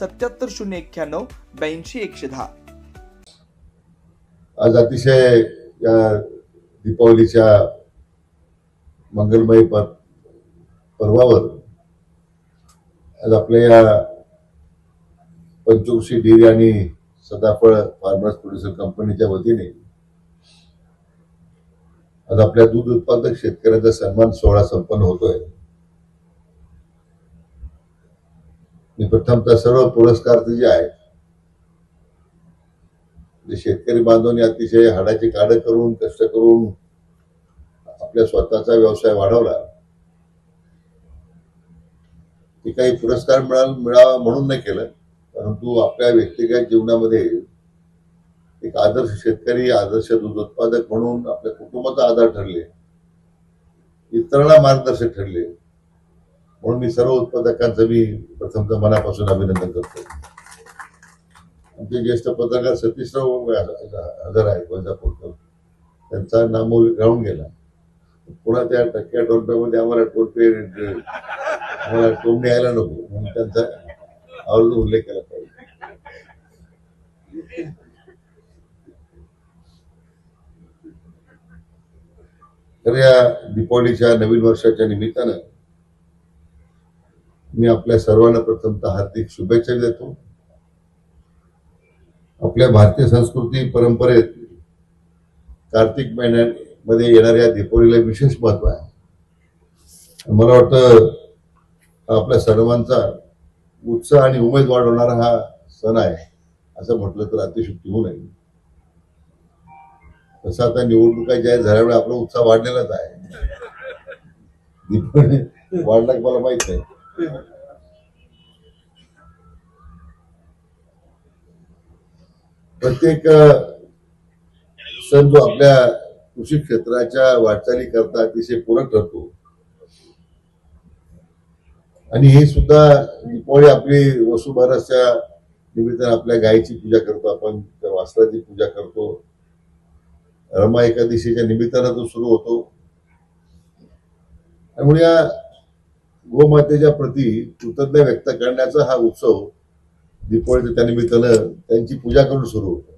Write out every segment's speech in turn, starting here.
सत्याहत्तर शून्य एक्क्याण्णव ब्याऐंशी एकशे दहा. आज अतिशय या दीपावलीच्या मंगलमय पर्वावर आज आपल्या या पंचवशी डेअरी आणि सदाफळ फार्मर्स प्रोड्युसर कंपनीच्या वतीने आज आपल्या दूध उत्पादक शेतकऱ्यांचा सन्मान सोहळा संपन्न होतोय. मी प्रथमतः सर्व पुरस्कार जे आहेत जे शेतकरी बांधवांनी अतिशय हाडाची काढ करून कष्ट करून आपल्या स्वतःचा व्यवसाय वाढवला. ते काही पुरस्कार मिळाल मिळावा म्हणून नाही केलं परंतु आपल्या व्यक्तिगत जीवनामध्ये एक आदर्श शेतकरी आदर्श दूध उत्पादक म्हणून आपल्या कुटुंबाचा आधार ठरले. इतरांना मार्गदर्शक ठरले. म्हणून मी सर्व उत्पादकांचं मी प्रथमतः मनापासून अभिनंदन करतो. आमचे ज्येष्ठ पत्रकार सतीशराव हजर आहे वैजापूरकर. त्यांचा नामो राहून गेला. पुन्हा त्या टक्क्या टोलप्यामध्ये आम्हाला टोलपे आम्हाला टोमणे यायला नको म्हणून त्यांचा आवर्जून उल्लेख केला पाहिजे. तर या दीपावलीच्या नवीन वर्षाच्या निमित्तानं मी आपल्या सर्वांना प्रथमतः हार्दिक शुभेच्छा देतो. आपल्या भारतीय संस्कृती परंपरेत कार्तिक महिन्यामध्ये येणाऱ्या दीपावलीला विशेष महत्त्व आहे. मला वाटतं आपल्या सर्वांचा उत्साह आणि उमेद वाढवणारा हा सण आहे. असं म्हटलं तर अतिशुक्ती होऊ नये. तसं आता निवडणुका जाहीर झाल्यामुळे आपला उत्साह वाढलेलाच आहे. दीपावली वाढला की मला माहीत नाही. प्रत्येक सण जो आपल्या कृषी क्षेत्राच्या वाटचाली करता अतिशय पूरक ठरतो. आणि हे सुद्धा दीपावली आपली वसुबारसच्या निमित्तानं आपल्या गायीची पूजा करतो आपण त्या वासराची पूजा करतो. रमा एकादशीच्या निमित्तानं तो सुरू होतो. त्यामुळे या गोमातेच्या प्रती कृतज्ञ व्यक्त करण्याचा हा उत्सव दीपावळीच्या त्यानिमित्तानं त्यांची पूजा करून सुरू होतो.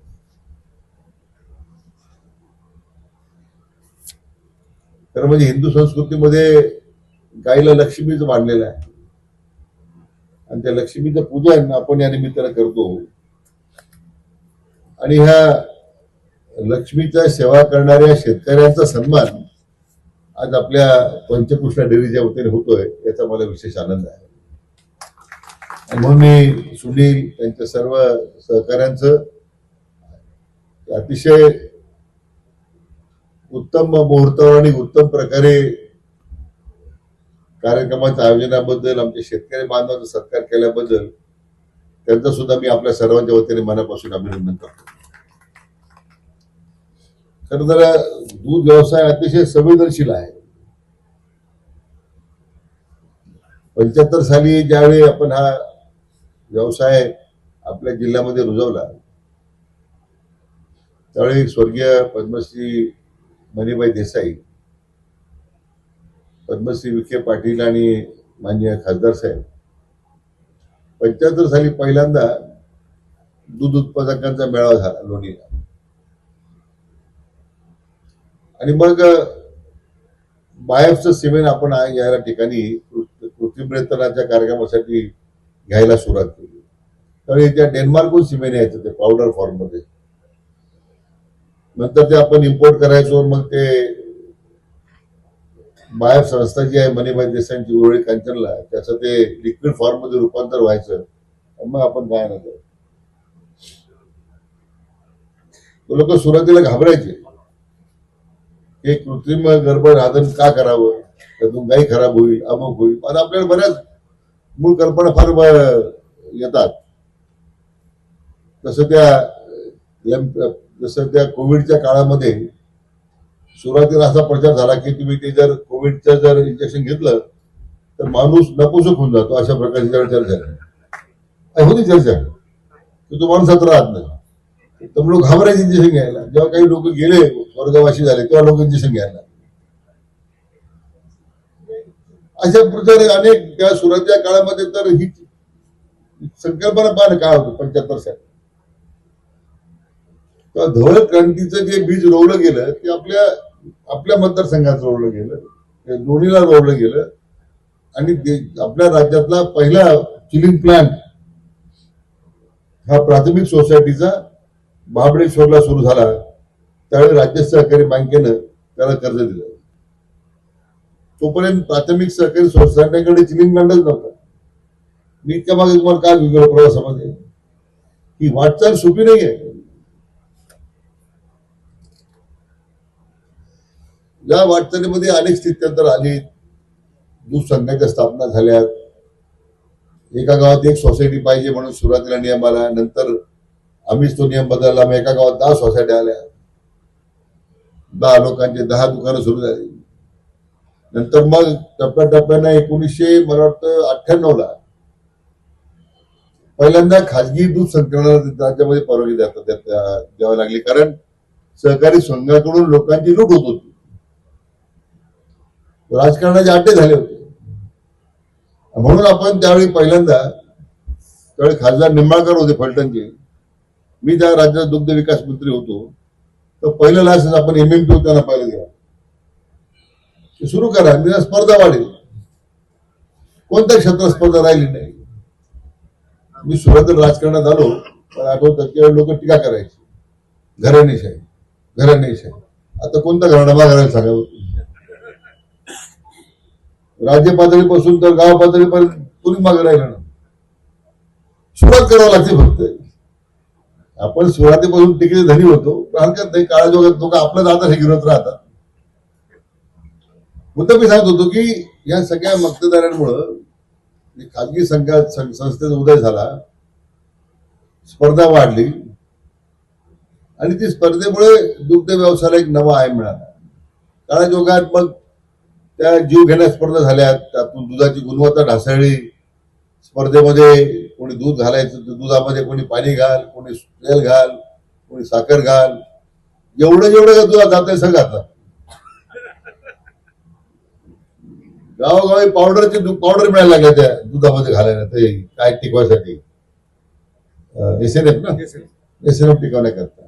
तर म्हणजे हिंदू संस्कृतीमध्ये गायीला लक्ष्मीचं मानलेलं आहे. आणि त्या लक्ष्मीचं पूजन आपण या निमित्तानं करतो. आणि ह्या लक्ष्मीच्या सेवा करणाऱ्या शेतकऱ्यांचा सन्मान आज आपल्या पंचकृष्णा डेअरीच्या वतीने होतोय याचा मला विशेष आनंद आहे. आणि म्हणून मी सुनील त्यांच्या सर्व सहकाऱ्यांचं अतिशय उत्तम मुहूर्तावर आणि उत्तम प्रकारे कार्यक्रमाच्या आयोजनाबद्दल आमच्या शेतकरी बांधवांचा सत्कार केल्याबद्दल त्यांचा सुद्धा मी आपल्या सर्वांच्या वतीने मनापासून अभिनंदन करतो. खरं तर दूध व्यवसाय अतिशय संवेदनशील आहे. पंच्याहत्तर साली ज्यावेळी आपण हा व्यवसाय आपल्या जिल्ह्यामध्ये रुजवला त्यावेळी स्वर्गीय पद्मश्री मणिबाई देसाई पद्मश्री विखे पाटील आणि माननीय खासदार साहेब पंच्याहत्तर साली पहिल्यांदा दूध उत्पादकांचा मेळावा झाला लोणीला. आणि मग बायफचं सिमेंट आपण या ठिकाणी कृत्रिम रेतनाच्या कार्यक्रमासाठी घ्यायला सुरुवात केली. त्यावेळी त्या डेन्मार्कहून सिमेंट यायचं ते पावडर फॉर्ममध्ये नंतर ते आपण इम्पोर्ट करायचो मग ते बायफ संस्था जी आहे मणिबाई देसाईंची उरळी कांचनला त्याचं ते लिक्विड फॉर्ममध्ये रूपांतर व्हायचं मग आपण काय नाही लोक सुरुवातीला घाबरायचे. हे कृत्रिम गर्भधारण का करावं? त्यातून गाई खराब होईल अमुक होईल. आता आपल्याला बऱ्याच मूळ कल्पना फार येतात. तसं त्या एम- जसं त्या कोविडच्या काळामध्ये सुरुवातीला असा प्रचार झाला की तुम्ही ते जर कोविडचं जर इंजेक्शन घेतलं तर माणूस नपुसक होऊन जातो अशा प्रकारची जर चर्चा झाली. होती चर्चा? की तो माणसात राहत नाही. तर लोक घाबरायचे इंजेक्शन घ्यायला. जेव्हा काही लोक गेले स्वर्गवासी झाले तेव्हा लोकांची संख्या अशा प्रकारे अनेक त्या सुरुवातीच्या काळामध्ये तर ही संकल्पना पाहिलं काय होतं पंच्याहत्तर साठ तेव्हा धवल क्रांतीचं जे बीज रोवलं गेलं ते आपल्या आपल्या मतदारसंघात रोवलं गेलं दोन्हीला रोवलं गेलं आणि आपल्या राज्यातला पहिला चिलिंग प्लांट हा प्राथमिक सोसायटीचा महाबळेश्वरला सुरू झाला. त्यावेळी राज्य सहकारी बँकेनं त्याला कर्ज दिलं. तोपर्यंत प्राथमिक सहकारी सोसायटीकडे चिलिंग प्लांटच नव्हता. मी इतक्या मागे तुम्हाला काय विचार प्रवासामध्ये? ही वाटचाल सोपी नाही आहे या वाटचालीमध्ये अनेक स्थित्यंतर आली दूध संघाच्या स्थापना झाल्या एका गावात एक सोसायटी पाहिजे म्हणून सुरुवातीला नियम आला. नंतर आम्हीच तो नियम बदलला. मग एका गावात दहा सोसायटी आल्या. दहा लोकांचे दहा दुकानं सुरू झाली. नंतर मग टप्प्याटप्प्यानं एकोणीसशे मला वाटतं अठ्ठ्याण्णव ला पहिल्यांदा खाजगी दूध संकलनाला परवानगी देतात द्यावी लागली. कारण सहकारी संघाकडून लोकांची लूट होत होती. राजकारणाचे अड्डे झाले होते. म्हणून आपण त्यावेळी पहिल्यांदा त्यावेळी खासदार निंबाळकर होते फलटणचे. मी त्या राज्यात दुग्ध विकास मंत्री होतो तर पहिलं लायसन्स आपण एम एम पी होताना पहिलं घ्या ते सुरू करा निरा स्पर्धा वाढेल. कोणत्या क्षेत्रात स्पर्धा राहिली नाही? मी सुरुवातीला राजकारणात आलो पण आठवतं केवळ लोक टीका करायची. घराणेशाही घराणेशाही. आता कोणता घराणा मागायला सांगावं राज्य पातळीपासून तर गाव पातळीपर्यंत कोणी मागे राहिलं ना सुरुवात करावं लागते फक्त. आपण सुरुवातीपासून टिकेचे धनी होतो. पण हरकत नाही काळाजोगात लोक आपल्याच हे गिरवत राहतात. मुद्दा मी सांगत होतो की या सगळ्या मक्तेदारांमुळं खाजगी संघात संस्थेचा उदय झाला स्पर्धा वाढली आणि ती स्पर्धेमुळे दुग्ध व्यवसायाला एक नवा आय मिळाला. काळाजोगात मग त्या जीव घेण्या स्पर्धा झाल्या त्यातून दुधाची गुणवत्ता ढासळली स्पर्धेमध्ये कोणी दूध घालायचं दुधामध्ये कोणी पाणी घाल कोणी तेल घाल कोणी साखर घाल. जेवढं जेवढं का दुधात जात सगळं घातलं गावोगावी पावडरची पावडर मिळायला लागल्या त्या दुधामध्ये घालायला ते काय टिकवायसाठी? एस एन एफ ना? एस एन एफ टिकवण्याकरता.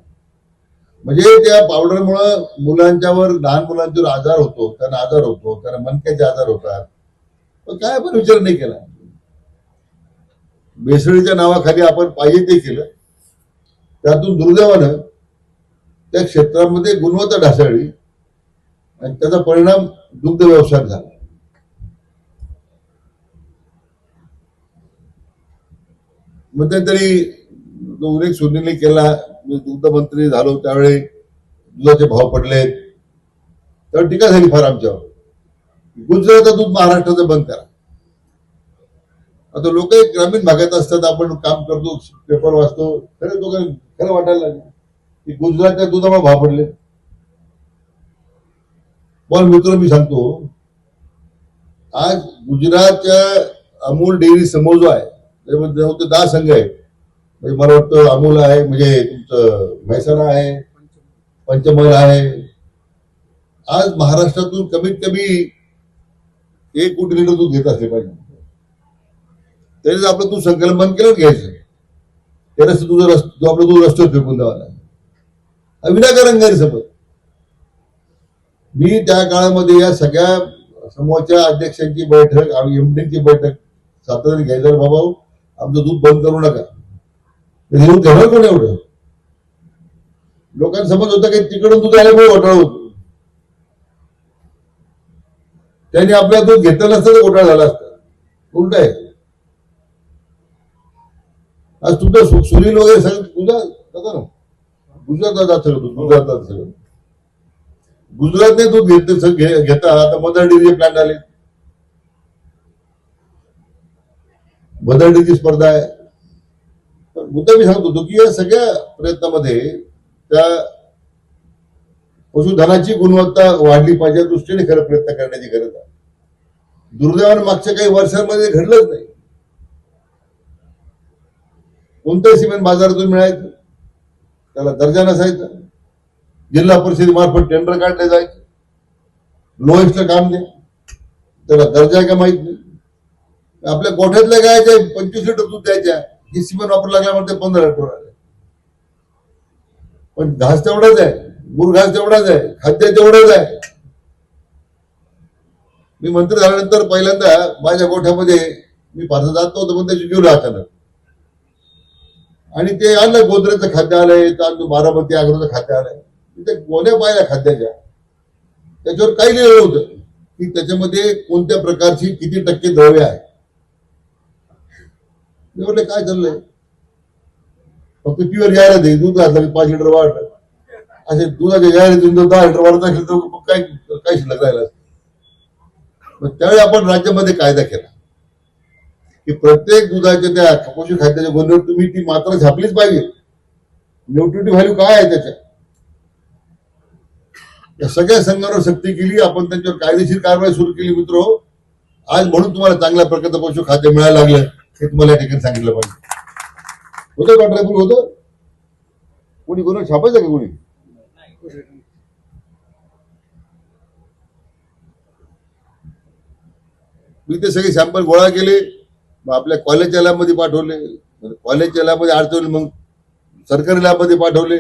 म्हणजे त्या पावडरमुळं मुलांच्यावर लहान मुलांच्यावर आजार होतो त्यांना आजार होतो त्यांना मनक्याचे आजार होतात. पण काय आपण विचार नाही केला. भेसळीच्या नावाखाली आपण पाहिजे ते केलं. त्यातून दुर्दैवानं त्या क्षेत्रामध्ये गुणवत्ता ढासळली आणि त्याचा परिणाम दुग्ध व्यवसायात झाला. मध्यंतरी जो उल्लेख सुनीलने केला मी दुग्ध मंत्री झालो त्यावेळी दुधाचे भाव पडले तर टीका झाली फार आमच्यावर. गुजरातचं दूध महाराष्ट्राचं बंद करा. आता लोक ग्रामीण भागात असतात आपण काम करतो पेपर वाचतो खरंच लोक खरं वाटायला लागलं. की गुजरातच्या दुधामुळे भाव पडले. पण मित्र मी सांगतो आज गुजरातच्या अमूल डेअरी समोर जो आहे ते दहा संघ आहेत. म्हणजे मला वाटतं अमूल आहे म्हणजे तुमचं म्हैसाणा आहे पंचमहल आहे. आज महाराष्ट्रातून कमीत कमी एक कोटी लिटर दूध घेत असले पाहिजे. त्याने आपलं तू संकलन बंद केलं घ्यायचं. ते रस्ते तुझं रस्त तू आपलं दूध रस्त्यावर फेकून द्यावा हा विनाकारण गैरसमज. मी त्या काळामध्ये या सगळ्या समूहाच्या अध्यक्षांची बैठक आम्ही एमडीची बैठक सातत्याने घ्यायचं बाबा आमचं दूध बंद करू नका. ते घेणार कोण एवढं? लोकांना समज होतं की तिकडून दूध आल्यामुळे घोटाळा होतो. त्यांनी आपल्या दूध घेतलं नसतं तर घोटाळा झाला असता. उलट आहे. आज तुमचं सुनील वगैरे सगळं गुजरात जातं ना? गुजरातला जात सगळं दूध गुजरातला सगळं गुजरातने दूध घेत घेता आता मदर डेअरी प्लॅन आले. मदर डेअरीची स्पर्धा आहे. पण मुद्दा मी सांगतो होतो की या सगळ्या प्रयत्नामध्ये त्या पशुधनाची गुणवत्ता वाढली पाहिजे दृष्टीने खरं प्रयत्न करण्याची गरज आहे. दुर्दैवान मागच्या काही वर्षांमध्ये घडलंच नाही. कोणतंही सिमेंट बाजारातून मिळायचं. त्याला दर्जा नसायचा. जिल्हा परिषदेमार्फत टेंडर काढले जायचे. लोएस्टचं काम द्या त्याला दर्जा आहे का माहीत नाही. आपल्या गोठ्यातल्या गायच्या पंचवीस लिटर दूध द्यायच्या. ही सिमेंट वापरू लागल्यामुळे ते पंधरा लिटर आले. पण घास तेवढाच आहे. गुर घास तेवढाच आहे. खाद्य तेवढंच आहे. मी मंत्री झाल्यानंतर पहिल्यांदा माझ्या गोठ्यामध्ये मी फारसं जात होतो पण त्याची जीव अचानक आणि ते अन्न गोदरेजचं खाद्य आलंय तांदूळ बारामती आग्रोचं खाद्य आलंय. ते गोण्या पाहिल्या खाद्याच्या त्याच्यावर काही लिहिलं होतं. की त्याच्यामध्ये कोणत्या प्रकारची किती टक्के द्रव्य आहे? मी म्हटलं काय चाललंय? फक्त प्युअर जाहिरात आहे दूध घातलं पाच लिटर वाढलं. असे दुधाच्या जाहिरातीतून जर दहा लिटर वाढत असेल तर काय काय शिल्लक राहिला मग त्यावेळी आपण राज्यामध्ये कायदा केला. की प्रत्येक दुधाच्या त्या पशु खाद्याच्या गोंधळ तुम्ही ती मात्रा छापलीच पाहिजे. न्यूट्रिटी व्हॅल्यू काय आहे त्याच्या या सगळ्या संघावर सक्ती केली आपण त्यांच्यावर कायदेशीर कारवाई सुरू केली मित्र. आज म्हणून तुम्हाला चांगल्या प्रकारचं पशु खाद्य मिळायला लागलं हे तुम्हाला या ठिकाणी सांगितलं पाहिजे. होतं का ड्रायफ्रूट होतं? कोणी कोणी छापायचं का कोणी? मी ते सगळे सॅम्पल गोळा केले. मग आपल्या कॉलेजच्या लॅबमध्ये पाठवले. कॉलेजच्या लॅबमध्ये अडचणी मग सरकारी लॅबमध्ये पाठवले.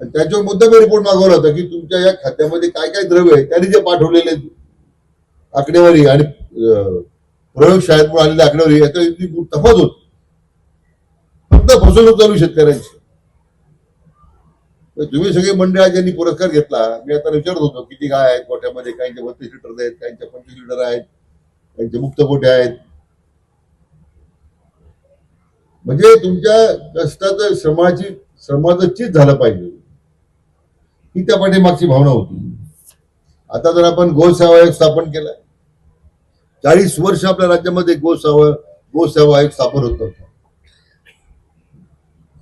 आणि त्याच्यावर मुद्दा मी रिपोर्ट मागवला होता की तुमच्या या खात्यामध्ये काय काय द्रव्य आहे त्यांनी जे पाठवलेले आकडेवारी आणि अं, प्रयोगशाळेतून आलेली आकडेवारी याचा तफात होत. फक्त फसवणूक चालू शेतकऱ्यांची. तर तुम्ही सगळे मंडळात ज्यांनी पुरस्कार घेतला. मी आता विचारत होतो किती गाय आहेत गोठ्यामध्ये काहींच्या बत्तीस लिटर आहेत काहींच्या पंचवीस लिटर आहेत काहींचे मुक्त गोठे आहेत. म्हणजे तुमच्या कष्टाचं श्रमाची श्रमाचं चीज झालं पाहिजे. ही त्या पाठीमागची भावना होती. आता जर आपण गोसेवा आयोग स्थापन केला. चाळीस वर्ष आपल्या राज्यामध्ये गोसेवा गोसेवा आयोग स्थापन होत होता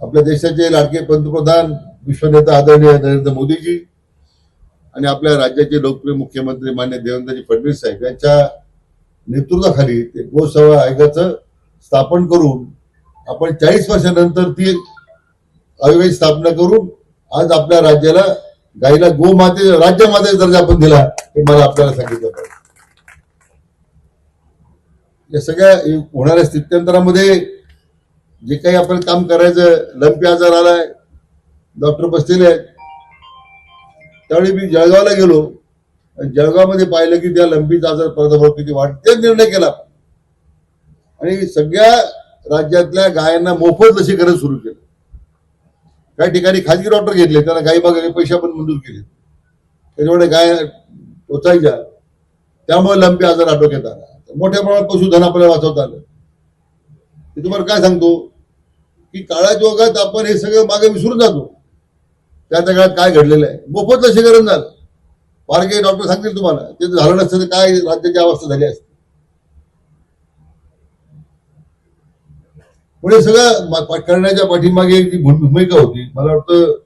आपल्या देशाचे लाडके पंतप्रधान विश्वनेता आदरणीय नरेंद्र मोदीजी आणि आपल्या राज्याचे लोकप्रिय मुख्यमंत्री मान्य देवेंद्रजी फडणवीस साहेब यांच्या नेतृत्वाखाली ते गोसेवा आयोगाचं स्थापन करून आपण चाळीस वर्षानंतर ती आयोगाची स्थापना करून आज आपल्या राज्याला गाईला गोमाते राज्यमातेचा दर्जा आपण दिला हे मला आपल्याला सांगितलं पाहिजे. या सगळ्या होणाऱ्या स्थित्यंतरामध्ये जे काही आपण काम करायचं लंपी आजार आलाय डॉक्टर बसलेले आहेत त्यावेळी मी जळगावला गेलो आणि जळगावमध्ये पाहिलं की त्या लंपीचा आजार प्रादुर्भाव किती वाढते निर्णय केला. आणि सगळ्या राज्यातल्या गायांना मोफत लसीकरण सुरू केलं. काही ठिकाणी खाजगी डॉक्टर घेतले त्यांना गाई मागे पैसे पण मंजूर केले. त्याच्यामुळे गाय टोचायच्या त्यामुळे लंपी आजार आटोक्यात आला. मोठ्या प्रमाणात पशुधन आपल्याला वाचवता आलं. मी तुम्हाला काय सांगतो? की काळाच्या ओघात आपण हे सगळं मागे विसरून जातो. त्या त्या काळात काय घडलेलं आहे? मोफत लसीकरण झालं. फार काही डॉक्टर सांगतील तुम्हाला. ते झालं नसतं तर काय राज्याची अवस्था झाली असते? पुढे सगळं पा- करण्याच्या पाठीमागे जी भूमिका होती. मला वाटतं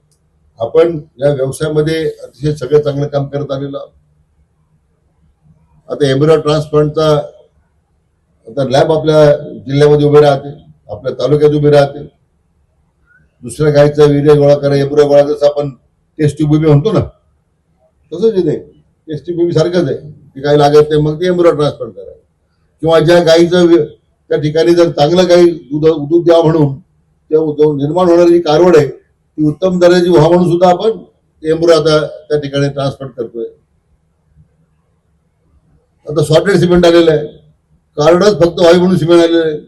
आपण या व्यवसायामध्ये अतिशय सगळं चांगलं काम करत आलेलो आहोत. आता एम्ब्रॉ ट्रान्सप्लांटचा आता लॅब आपल्या जिल्ह्यामध्ये उभे राहते आपल्या तालुक्यात उभे राहते. दुसऱ्या गायचा वीर्य गोळा करा एम्ब्रॉ गोळा जसं आपण टेस्ट ट्यूब बेबी म्हणतो ना तसंच इथे टेस्ट ट्यूब बेबी सारखंच आहे. ते काय लागत नाही मग ते एम्ब्रॉ ट्रान्सप्लांट करा. किंवा ज्या गायीचं त्या ठिकाणी जर चांगलं काही दूध दूध द्यावं म्हणून त्या निर्माण होणारी जी कारवड आहे ती उत्तम दर्जाची व्हा म्हणून सुद्धा आपण एम्ब्रो आता त्या ठिकाणी ट्रान्सपोर्ट करतोय. आता सॉर्टेड सिमेंट आलेलं आहे. कार्डच फक्त व्हावी म्हणून सिमेंट आलेलं आहे.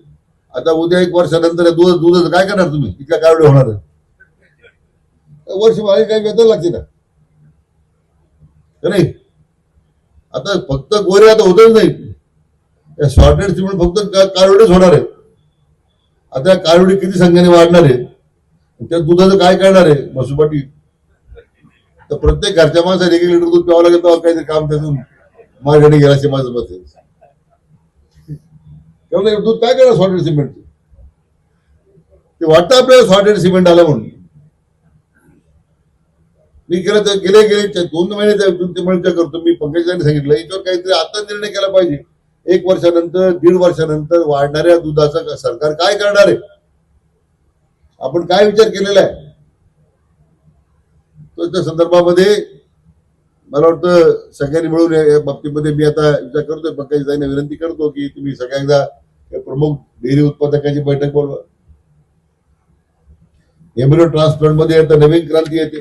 आता उद्या एक वर्षानंतर दूध दुधाचं काय करणार तुम्ही? इतक्या कार्ड होणार आहे वर्ष वाढी काही वेतन लागते ना? का नाही? आता फक्त गोरे आता होतच नाही शॉर्टेड सिमेंट फक्त कारवडेच होणार आहे. आता कारवडी किती संख्येने वाढणार आहे? त्या दुधाचं काय करणार आहे? मसुबाटी तर प्रत्येक घरच्या माणसाला एक एक लिटर दूध प्यावं लागेल तेव्हा काहीतरी काम त्यातून मार्गाने गेला असे माझं मत आहे. दूध काय करणार सॉर्टेड सिमेंट? ते वाटतं आपल्याला सॉर्टेड सिमेंट आलं म्हणून. मी केलं तर गेले गेले दोन महिने त्या- ते करतो. मी पंकजांनी सांगितलं याच्यावर काहीतरी आता निर्णय केला पाहिजे. एक वर्षानंतर दीड वर्षानंतर वाढणाऱ्या दुधाचा सरकार काय करणार आहे? आपण काय विचार केलेला आहे? तो त्या संदर्भामध्ये मला वाटतं सगळ्यांनी मिळून या बाबतीमध्ये मी आता विचार करतोय. पंकजाताईंना विनंती करतो की तुम्ही सगळ्यांदा प्रमुख डेअरी उत्पादकांची बैठक बोलवा. एम्ब्रिओ ट्रान्सप्लांटमध्ये आता नवीन क्रांती येते.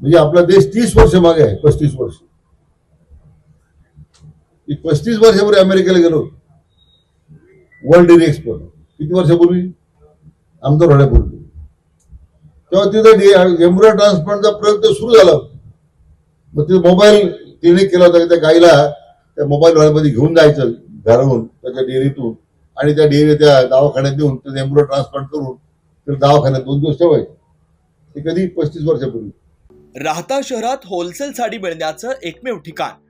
म्हणजे आपला देश तीस वर्ष मागे आहे पस्तीस वर्ष. मी पस्तीस वर्षापूर्वी अमेरिकेला गेलो. वर्ल्ड डेअरी एक्सपो किती वर्षापूर्वी? आमदार होण्यापूर्वी तेव्हा तिथं एम्ब्रिओ ट्रान्सप्लांटचा प्रयोग तर सुरू झाला मग तिथे मोबाईल क्लिनिक केला होता की त्या गाईला त्या मोबाईल घेऊन जायचं घराहून त्याच्या डेअरीतून. आणि त्या डेअरी त्या दवाखान्यात नेऊन त्याचं एम्ब्रिओ ट्रान्सप्लांट करून त्याला दवाखान्यात दोन दिवस ठेवायचे. ते कधी? पस्तीस वर्षापूर्वी. राहता शहरात होलसेल साडी मिळण्याचं एकमेव ठिकाण.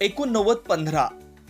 एकोणनव्वद पंधरा.